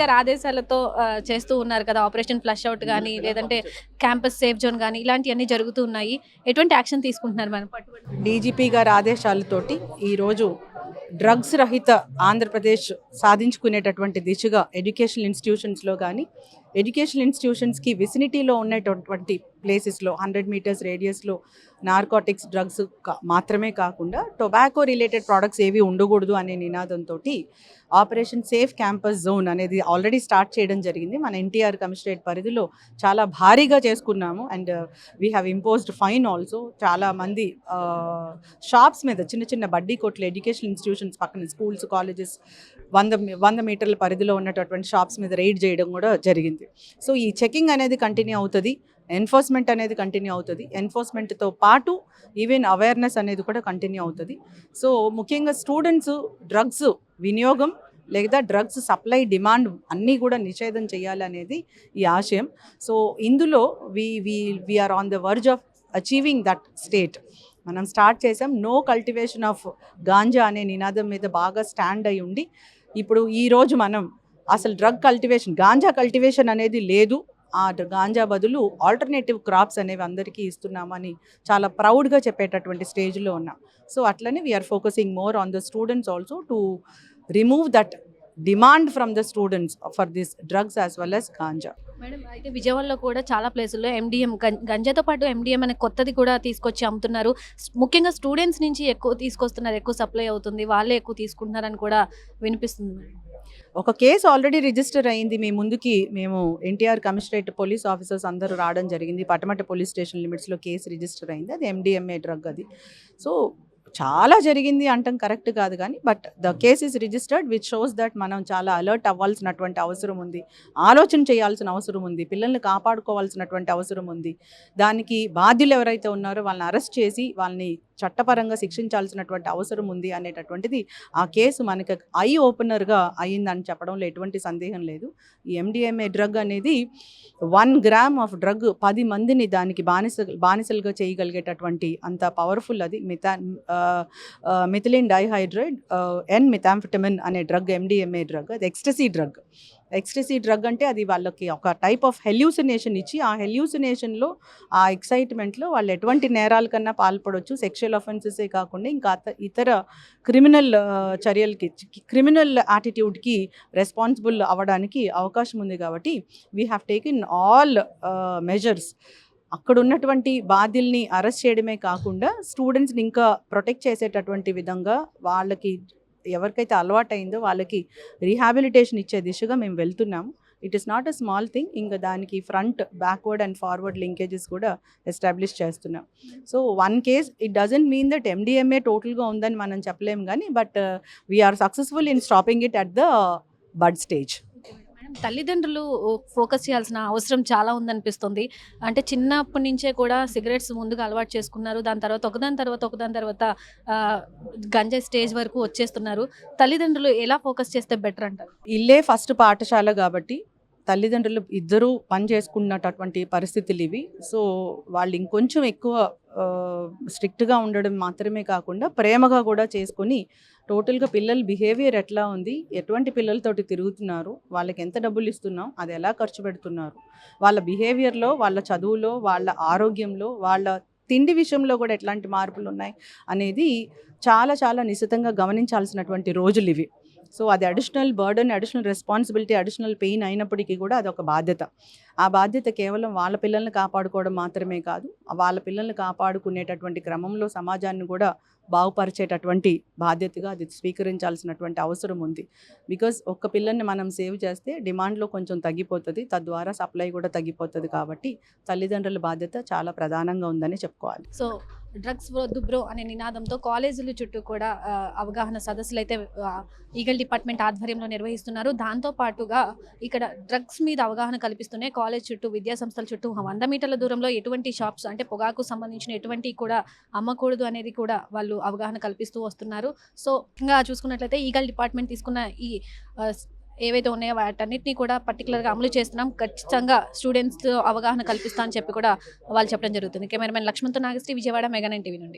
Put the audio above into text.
గారి ఆదేశాలతో చేస్తూ ఉన్నారు కదా ఆపరేషన్ ఫ్లష్ అవుట్ కానీ లేదంటే క్యాంపస్ సేఫ్ జోన్ కానీ ఇలాంటివన్నీ జరుగుతూ ఉన్నాయి. ఎటువంటి యాక్షన్ తీసుకుంటున్నారు మనం? డీజీపీ గారి ఆదేశాలతోటి ఈరోజు డ్రగ్స్ రహిత ఆంధ్రప్రదేశ్ సాధించుకునేటటువంటి దిశగా ఎడ్యుకేషనల్ ఇన్స్టిట్యూషన్స్లో కానీ ఎడ్యుకేషనల్ ఇన్స్టిట్యూషన్స్కి విసినిటీలో ఉన్నటువంటి ప్లేసెస్లో హండ్రెడ్ మీటర్స్ రేడియస్లో నార్కోటిక్స్ డ్రగ్స్ మాత్రమే కాకుండా టొబాకో రిలేటెడ్ ప్రోడక్ట్స్ ఏవి ఉండకూడదు అనే నినాదంతో ఆపరేషన్ సేఫ్ క్యాంపస్ జోన్ అనేది ఆల్రెడీ స్టార్ట్ చేయడం జరిగింది. మన ఎన్టీఆర్ కమిషనరేట్ పరిధిలో చాలా భారీగా చేసుకున్నాము. And we have imposed fine also. చాలా మంది షాప్స్ మీద చిన్న చిన్న బడ్డీ కొట్లు ఎడ్యుకేషన్ ఇన్స్టిట్యూషన్స్ పక్కన స్కూల్స్ కాలేజెస్ వంద వంద మీటర్ల పరిధిలో ఉన్నటువంటి షాప్స్ మీద రైడ్ చేయడం కూడా జరిగింది. సో ఈ చెకింగ్ అనేది కంటిన్యూ అవుతుంది ఎన్ఫోర్స్మెంట్ అనేది కంటిన్యూ అవుతుంది ఎన్ఫోర్స్మెంట్తో పాటు ఈవెన్ అవేర్నెస్ అనేది కూడా కంటిన్యూ అవుతుంది. సో ముఖ్యంగా స్టూడెంట్స్ డ్రగ్స్ వినియోగం లేదా డ్రగ్స్ సప్లై డిమాండ్ అన్నీ కూడా నిషేధం చేయాలనేది ఈ ఆశయం. సో ఇందులో we we we're on the verge of achieving that state. మనం స్టార్ట్ చేసాం నో కల్టివేషన్ ఆఫ్ గాంజా అనే నినాదం మీద బాగా స్టాండ్ అయి ఉండి ఇప్పుడు ఈరోజు మనం అసలు డ్రగ్ కల్టివేషన్ గాంజా కల్టివేషన్ అనేది లేదు. ఆ గాంజా బదులు ఆల్టర్నేటివ్ క్రాప్స్ అనేవి అందరికీ ఇస్తున్నామని చాలా ప్రౌడ్గా చెప్పేటటువంటి స్టేజ్లో ఉన్నాం. సో అట్లనే we're focusing more on the students also to remove that demand from the students for this drugs as well as ganja madam అయితే విజయవాడలో కూడా చాలా ప్లేసుల్లో ఎండిఎం గంజాతో పాటు ఎండిఎం అనే కొత్తది కూడా తీసుకొచ్చి అమ్ముతున్నారు. ముఖ్యంగా స్టూడెంట్స్ నుంచి ఎక్కువ తీసుకొస్తున్నారు ఎక్కువ సప్లై అవుతుంది వాళ్ళే ఎక్కువ తీసుకుంటున్నారని కూడా వినిపిస్తుంది ఒక కేసు ఆల్రెడీ రిజిస్టర్ అయింది మీ ముందుకి. మేము ఎన్టీఆర్ కమిషనరేట్ పోలీస్ ఆఫీసర్స్ అందరూ రావడం జరిగింది. పటమట పోలీస్ స్టేషన్ లిమిట్స్లో కేసు రిజిస్టర్ అయింది. అది ఎండిఎంఏ డ్రగ్ అది. సో చాలా జరిగింది అంటాం కరెక్ట్ కాదు కానీ but the case is registered which shows that మనం చాలా అలర్ట్ అవ్వాల్సినటువంటి అవసరం ఉంది. ఆలోచన చేయాల్సిన అవసరం ఉంది. పిల్లల్ని కాపాడుకోవాల్సినటువంటి అవసరం ఉంది. దానికి బాధ్యులు ఎవరైతే ఉన్నారో వాళ్ళని అరెస్ట్ చేసి వాళ్ళని చట్టపరంగా శిక్షించాల్సినటువంటి అవసరం ఉంది అనేటటువంటిది ఆ కేసు మనకి ఐ ఓపెనర్గా అయ్యిందని చెప్పడంలో ఎటువంటి సందేహం లేదు. ఈ ఎండిఎంఏ డ్రగ్ అనేది వన్ గ్రామ్ ఆఫ్ డ్రగ్ పది మందిని దానికి బానిస బానిసలుగా చేయగలిగేటటువంటి అంత పవర్ఫుల్ అది. మిథా మిథిలిన్ డైహైడ్రేట్ ఎన్ మిథాంఫిటమిన్ అనే డ్రగ్ ఎండిఎంఏ డ్రగ్ అది ఎక్స్టసీ డ్రగ్. ఎక్స్టెసీ డ్రగ్ అంటే అది వాళ్ళకి ఒక టైప్ ఆఫ్ హెల్యూసినేషన్ ఇచ్చి ఆ హెల్యూసినేషన్లో ఆ ఎక్సైట్మెంట్లో వాళ్ళు ఎటువంటి నేరాల కన్నా పాల్పడవచ్చు సెక్షువల్ అఫెన్సెసే కాకుండా ఇంకా అత- ఇతర క్రిమినల్ చర్యలకి క్రిమినల్ యాటిట్యూడ్కి రెస్పాన్సిబుల్ అవ్వడానికి అవకాశం ఉంది కాబట్టి we have taken all measures అక్కడ ఉన్నటువంటి బాధ్యుల్ని అరెస్ట్ చేయడమే కాకుండా స్టూడెంట్స్ని ఇంకా ప్రొటెక్ట్ చేసేటటువంటి విధంగా వాళ్ళకి ఎవరికైతే అలవాటైందో వాళ్ళకి రీహాబిలిటేషన్ ఇచ్చే దిశగా మేము వెళ్తున్నాము. It is not a small thing ఇంకా దానికి front backward and forward linkages కూడా ఎస్టాబ్లిష్ చేస్తున్నాం. So one case it doesn't mean that MDMA టోటల్గా ఉందని మనం చెప్పలేము కానీ but we're successful in stopping it at the bud stage తల్లిదండ్రులు ఫోకస్ చేయాల్సిన అవసరం చాలా ఉందనిపిస్తుంది. అంటే చిన్నప్పటి నుంచే కూడా సిగరెట్స్ ముందుగా అలవాటు చేసుకున్నారు. దాని తర్వాత ఒకదాని తర్వాత ఒకదాని తర్వాత ఆ, గంజా స్టేజ్ వరకు వచ్చేస్తున్నారు. తల్లిదండ్రులు ఎలా ఫోకస్ చేస్తే బెటర్ అంటారు? ఇల్లే ఫస్ట్ పాఠశాల కాబట్టి తల్లిదండ్రులు ఇద్దరూ పని చేసుకున్నటువంటి పరిస్థితులు ఇవి. సో వాళ్ళు ఇంకొంచెం ఎక్కువ స్ట్రిక్ట్గా ఉండడం మాత్రమే కాకుండా ప్రేమగా కూడా చేసుకొని టోటల్గా పిల్లల బిహేవియర్ ఎట్లా ఉంది ఎటువంటి పిల్లలతోటి తిరుగుతున్నారు వాళ్ళకి ఎంత డబ్బులు ఇస్తున్నాం అది ఎలా ఖర్చు పెడుతున్నారు వాళ్ళ బిహేవియర్లో వాళ్ళ చదువులో వాళ్ళ ఆరోగ్యంలో వాళ్ళ తిండి విషయంలో కూడా ఎట్లాంటి మార్పులు ఉన్నాయి అనేది చాలా చాలా నిశితంగా గమనించాల్సినటువంటి రోజులు ఇవి. సో అది additional burden additional responsibility additional pain అయినప్పటికీ కూడా అది ఒక బాధ్యత. ఆ బాధ్యత కేవలం వాళ్ళ పిల్లల్ని కాపాడుకోవడం మాత్రమే కాదు వాళ్ళ పిల్లల్ని కాపాడుకునేటటువంటి క్రమంలో సమాజాన్ని కూడా బాగుపరిచేటటువంటి బాధ్యతగా అది స్వీకరించాల్సినటువంటి అవసరం ఉంది. బికాజ్ ఒక్క పిల్లల్ని మనం సేవ్ చేస్తే డిమాండ్లో కొంచెం తగ్గిపోతుంది తద్వారా సప్లై కూడా తగ్గిపోతుంది కాబట్టి తల్లిదండ్రుల బాధ్యత చాలా ప్రధానంగా ఉందని చెప్పుకోవాలి. సో డ్రగ్స్ వద్దు బ్రో అనే నినాదంతో కాలేజీల చుట్టూ కూడా అవగాహన సదస్సులు అయితే ఈగల్ డిపార్ట్మెంట్ ఆధ్వర్యంలో నిర్వహిస్తున్నారు. దాంతో పాటుగా ఇక్కడ డ్రగ్స్ మీద అవగాహన కల్పిస్తూనే కాలేజ్ చుట్టూ విద్యా సంస్థల చుట్టూ వంద మీటర్ల దూరంలో ఎటువంటి షాప్స్ అంటే పొగాకు సంబంధించిన ఎటువంటి కూడా అమ్మకూడదు అనేది కూడా వాళ్ళు అవగాహన కల్పిస్తూ వస్తున్నారు. సో ఇంకా చూసుకున్నట్లయితే ఈగల్ డిపార్ట్మెంట్ తీసుకున్న ఈ ఏవైతే ఉన్నాయో వాటన్నిటిని కూడా పర్టికులర్గా అమలు చేస్తున్నాం. ఖచ్చితంగా స్టూడెంట్స్ అవగాహన కల్పిస్తా అని చెప్పి కూడా వాళ్ళు చెప్పడం జరుగుతుంది. Cameraman లక్ష్మణ్తో Nagasri Vijayawada Mega Nine TV నుండి.